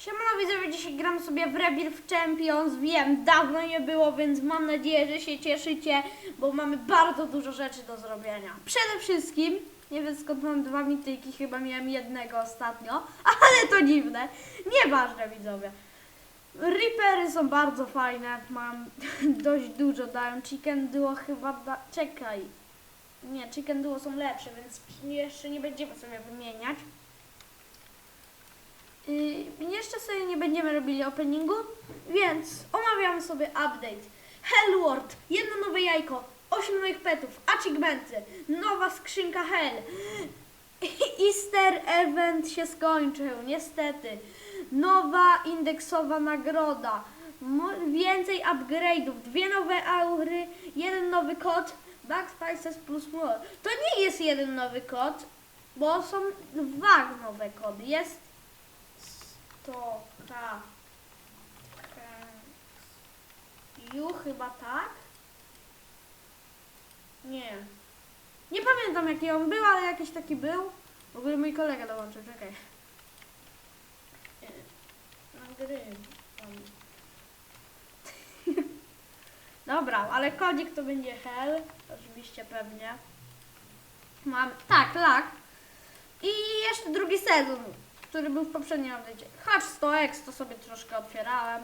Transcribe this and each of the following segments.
Siemano widzowie, dzisiaj gram sobie w Rebirth Champions. Wiem, dawno nie było, więc mam nadzieję, że się cieszycie, bo mamy bardzo dużo rzeczy do zrobienia. Przede wszystkim, nie wiem skąd mam dwa mityki, chyba miałem jednego ostatnio, ale to dziwne. Nieważne widzowie. Reapery są bardzo fajne, mam dość dużo, dają Chicken Duo chyba, da... czekaj. Nie, Chicken Duo są lepsze, więc jeszcze nie będziemy sobie wymieniać. Yy, jeszcze sobie nie będziemy robili openingu, więc omawiamy sobie update. Hellworld, jedno nowe jajko, 8 nowych petów, achievementy, nowa skrzynka Hell. Easter event się skończył, niestety. Nowa indeksowa nagroda. Więcej upgrade'ów, dwie nowe aury, jeden nowy kod, Backspices plus more. To nie jest jeden nowy kod, bo są dwa nowe kody. Jest 100 K. Ju chyba tak? Nie. Nie pamiętam jaki on był, ale jakiś taki był. W ogóle mój kolega dołączył, czekaj. Nagrywam. Dobra, ale kodzik to będzie hell. Oczywiście pewnie. Mam. Tak, lak. I jeszcze drugi sezon, który był w poprzednim update'cie. Hatch 100X to sobie troszkę otwierałem.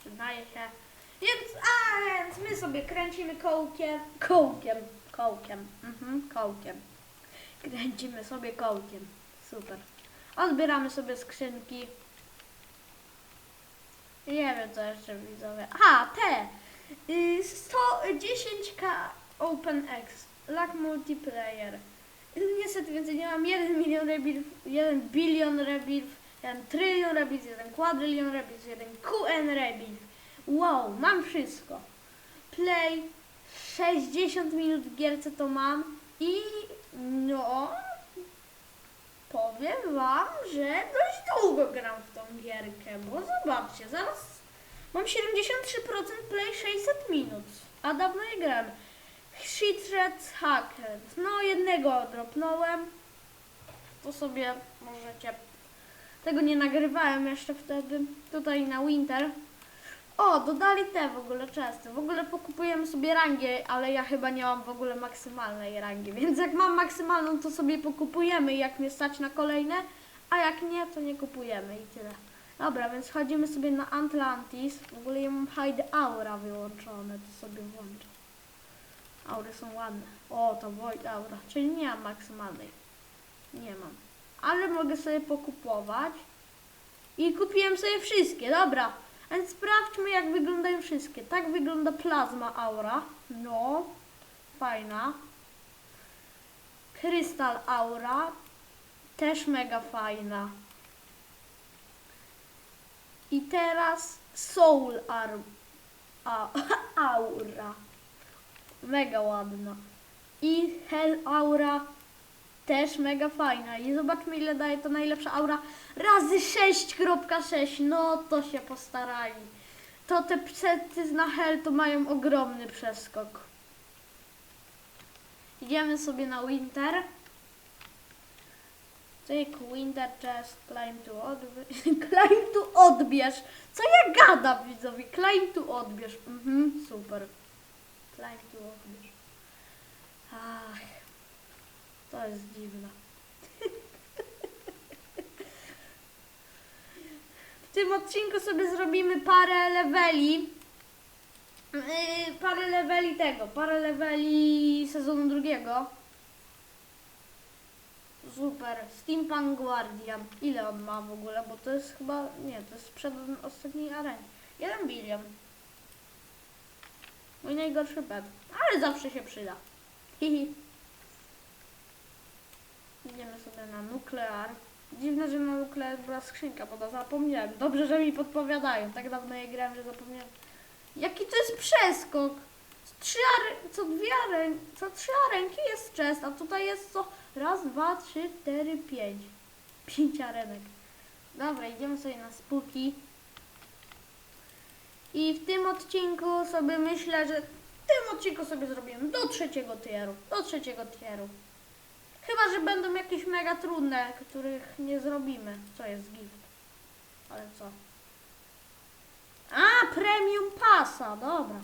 Przyznaję się. Więc, a więc my sobie kręcimy kołkiem. Kołkiem. Kołkiem. Mhm, kołkiem. Kręcimy sobie kołkiem. Super. Odbieramy sobie skrzynki. Nie wiem co jeszcze widzowie. Aha, te. Y, 110k OpenX. Lag multiplayer. Niestety więcej nie mam 1 milion rebirth, 1 bilion rebirth, 1 trylion rebirth, 1 kwadrylion rebirth, 1 QN rebirth. Wow, mam wszystko. Play 60 minut w gierce to mam i no powiem wam, że dość długo gram w tą gierkę, bo zobaczcie, zaraz mam 73% play 600 minut, a dawno nie grałem. Shitred Hacker. No jednego dropnąłem. To sobie możecie. Tego nie nagrywałem jeszcze wtedy. Tutaj na Winter. O, dodali te w ogóle często. W ogóle pokupujemy sobie rangi, ale ja chyba nie mam w ogóle maksymalnej rangi. Więc jak mam maksymalną, to sobie pokupujemy, jak mnie stać na kolejne. A jak nie, to nie kupujemy i tyle. Dobra, więc chodzimy sobie na Atlantis. W ogóle ja mam Hide Aura wyłączone, to sobie włączę. Aury są ładne. O, to Void Aura. Czyli nie mam maksymalnej. Nie mam. Ale mogę sobie pokupować. I kupiłem sobie wszystkie. Dobra. Więc sprawdźmy jak wyglądają wszystkie. Tak wygląda Plasma Aura. No. Fajna. Krystal Aura. Też mega fajna. I teraz Soul Arm. A, aura. Mega ładna. I Hell Aura też mega fajna. I zobaczmy ile daje to najlepsza aura. Razy 6.6. No to się postarali. To te psety na Hell to mają ogromny przeskok. Idziemy sobie na Winter. Tyk, Winter Chest, climb to odbierz. climb to odbierz. Co ja gadam widzowie? Climb to odbierz. Mhm, super. Climb to odbierz. Ach, to jest dziwne. W tym odcinku sobie zrobimy parę leveli. Yy, parę leveli tego, parę leveli sezonu drugiego. Super. Steampunk Guardian. Ile on ma w ogóle? Bo to jest chyba. Nie, to jest przed ostatniej arenie. 1 bilion. Mój najgorszy pet. Ale zawsze się przyda. Hihi. Idziemy sobie na nuklear. Dziwne, że na nuklear była skrzynka, bo to zapomniałem. Dobrze, że mi podpowiadają. Tak dawno je grałem, że zapomniałem. Jaki to jest przeskok? Trzy co dwie aren... co trzy arenki jest chest, a tutaj jest co raz, dwa, trzy, cztery, pięć. Pięć arenek. Dobra, idziemy sobie na spółki. I w tym odcinku sobie myślę, że w tym odcinku sobie zrobimy do trzeciego tieru. Do trzeciego tieru. Chyba, że będą jakieś mega trudne, których nie zrobimy. Co jest gift? Ale co? A, premium pasa, dobra.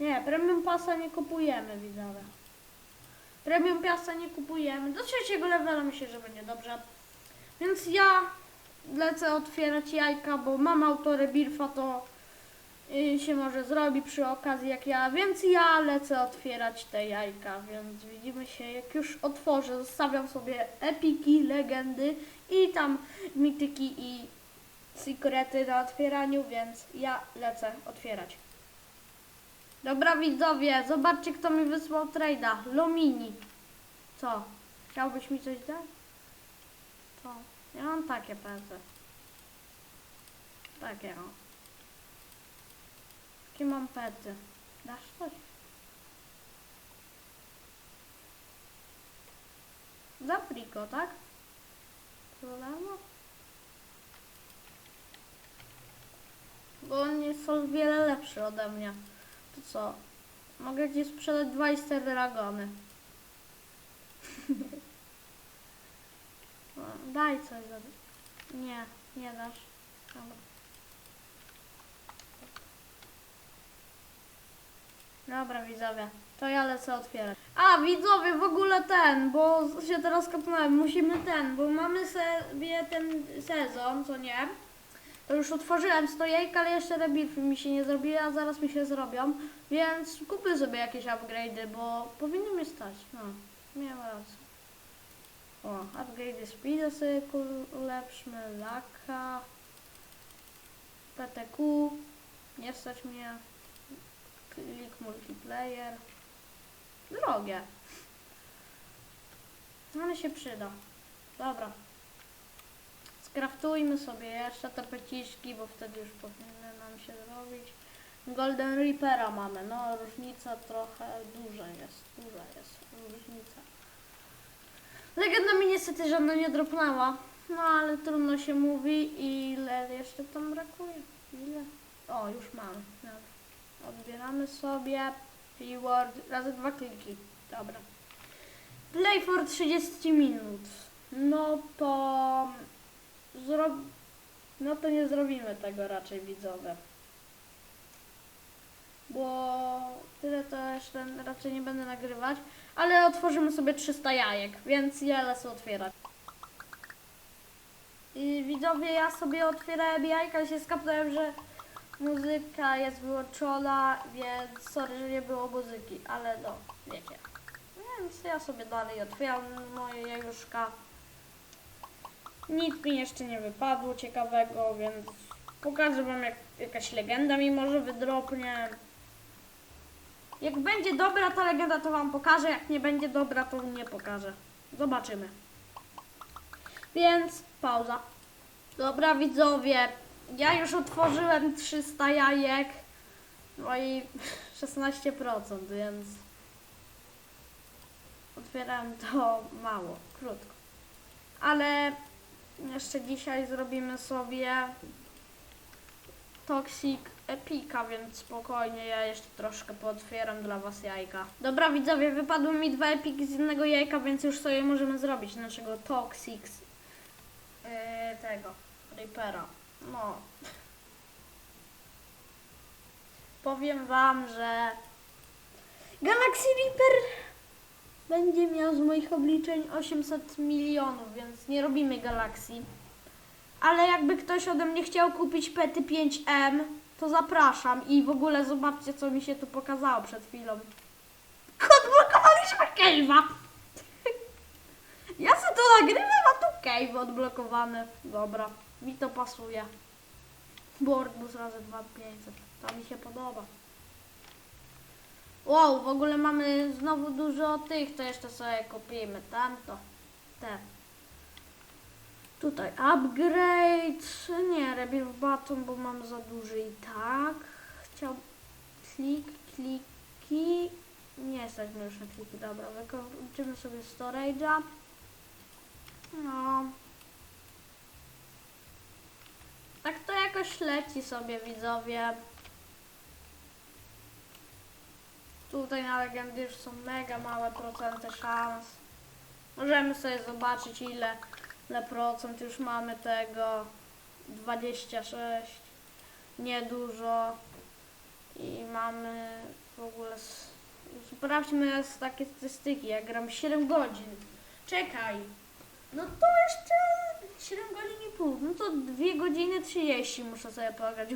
Nie, premium pasa nie kupujemy, widzowie. Premium pasa nie kupujemy. Do trzeciego levela myślę, że będzie dobrze. Więc ja lecę otwierać jajka, bo mam autory Birfa, to y, się może zrobi przy okazji jak ja, więc ja lecę otwierać te jajka, więc widzimy się jak już otworzę, zostawiam sobie epiki, legendy i tam mityki i sekrety na otwieraniu, więc ja lecę otwierać. Dobra widzowie, zobaczcie kto mi wysłał trade'a, Lomini. Co? Chciałbyś mi coś dać? Co? Ja mam takie pędzle. Takie o. Jakie mam pety? Dasz coś? Za friko, tak? Problemu? Bo on jest o wiele lepszy ode mnie. To co? Mogę ci sprzedać 24 dragony. No, Daj coś za... Nie, nie dasz. Dobra. Dobra widzowie, to ja lecę otwierać. A widzowie, w ogóle ten, bo się teraz kopnąłem, musimy ten, bo mamy sobie ten sezon, co nie? To już otworzyłem 100 jajek, ale jeszcze rebirfy mi się nie zrobiły, a zaraz mi się zrobią, więc kupię sobie jakieś upgrade'y, bo powinny mi stać, no, miałem rację. O, upgrade'y speeda sobie ulepszmy, laka, PTQ, nie stać mnie, klik multiplayer, drogie, ale się przyda, dobra. Skraftujmy sobie jeszcze te peciszki, bo wtedy już powinny nam się zrobić. Golden Reapera mamy, no różnica trochę duża jest, duża jest różnica. Legenda mi niestety żadna nie dropnęła, no ale trudno się mówi. Ile jeszcze tam brakuje? Ile? O, już. Dobra. Odbieramy sobie reward razy dwa kliki. Dobra. Play for 30 minut. No to zrob... No to nie zrobimy tego raczej widzowie. Bo tyle to jeszcze raczej nie będę nagrywać. Ale otworzymy sobie 300 jajek, więc ja lecę otwierać. I widzowie, ja sobie otwierałem jajka i się skapnąłem, że muzyka jest wyłączona, więc sorry, że nie było muzyki, ale no, wiecie. Więc ja sobie dalej otwieram moje jajuszka. Nic mi jeszcze nie wypadło ciekawego, więc pokażę wam jak jakaś legenda mi może wydropnie. Jak będzie dobra ta legenda, to wam pokażę, jak nie będzie dobra, to nie pokażę. Zobaczymy. Więc pauza. Dobra widzowie, ja już otworzyłem 300 jajek, no i 16%, więc otwierałem to mało, krótko. Ale jeszcze dzisiaj zrobimy sobie Toxic Epika, więc spokojnie, ja jeszcze troszkę pootwieram dla was jajka. Dobra widzowie, wypadły mi dwa epiki z jednego jajka, więc już sobie możemy zrobić naszego Toxic yy, tego, Reapera. No. Powiem wam, że Galaxy Reaper będzie miał z moich obliczeń 800 milionów, więc nie robimy Galaxy. Ale jakby ktoś ode mnie chciał kupić pety 5M, to zapraszam i w ogóle zobaczcie, co mi się tu pokazało przed chwilą. Odblokowaliśmy cave'a! Ja sobie to nagrywam, a tu cave odblokowany. Dobra, mi to pasuje. Board bus razy 2500, to mi się podoba. Wow, w ogóle mamy znowu dużo tych, to jeszcze sobie kupimy tamto, te. Tutaj upgrade, nie, rebirth button, bo mam za duży i tak. Chciał klik, kliki, nie jesteśmy już na kliki, dobra, wykończymy sobie storage'a. No. Jakoś leci sobie widzowie. Tutaj na legendy już są mega małe procenty szans. Możemy sobie zobaczyć ile, ile procent już mamy tego. 26. Niedużo. I mamy w ogóle. Sprawdźmy takie statystyki. Ja gram 7 godzin. Czekaj. No to jeszcze 7 godzin i pół. No to 2 godziny 30 muszę sobie pograć.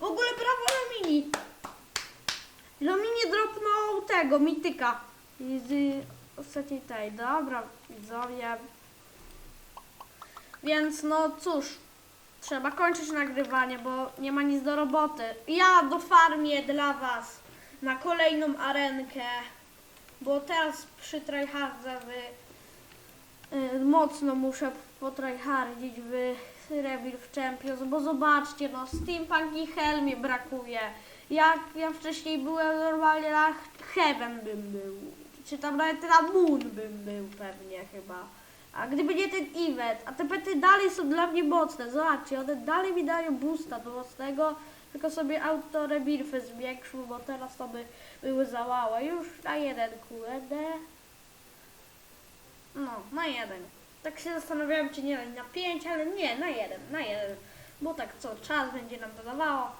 W ogóle brawo Lomini. Lomini dropnął tego, mityka. Z ostatniej tej. Dobra, widzowie. Więc no cóż. Trzeba kończyć nagrywanie, bo nie ma nic do roboty. Ja do farmię dla was na kolejną arenkę, bo teraz przy tryhardze wy y, mocno muszę potryhardzić w Revil w Champions, bo zobaczcie, no Steampunk i Hell mi brakuje. Jak ja wcześniej byłem normalnie na Heaven bym był, czy tam nawet na Moon bym był pewnie chyba. A gdyby nie ten event, a te pety dalej są dla mnie mocne, zobaczcie, one dalej mi dają boosta do mocnego, tylko sobie auto rebirfy zwiększył, bo teraz to by były za małe. Już na jeden QED. No, na jeden. Tak się zastanawiałem, czy nie na pięć, ale nie, na jeden, na jeden. Bo tak co czas będzie nam dodawało.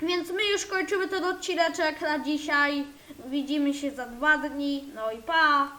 Więc my już kończymy ten odcineczek na dzisiaj. Widzimy się za dwa dni. No i pa!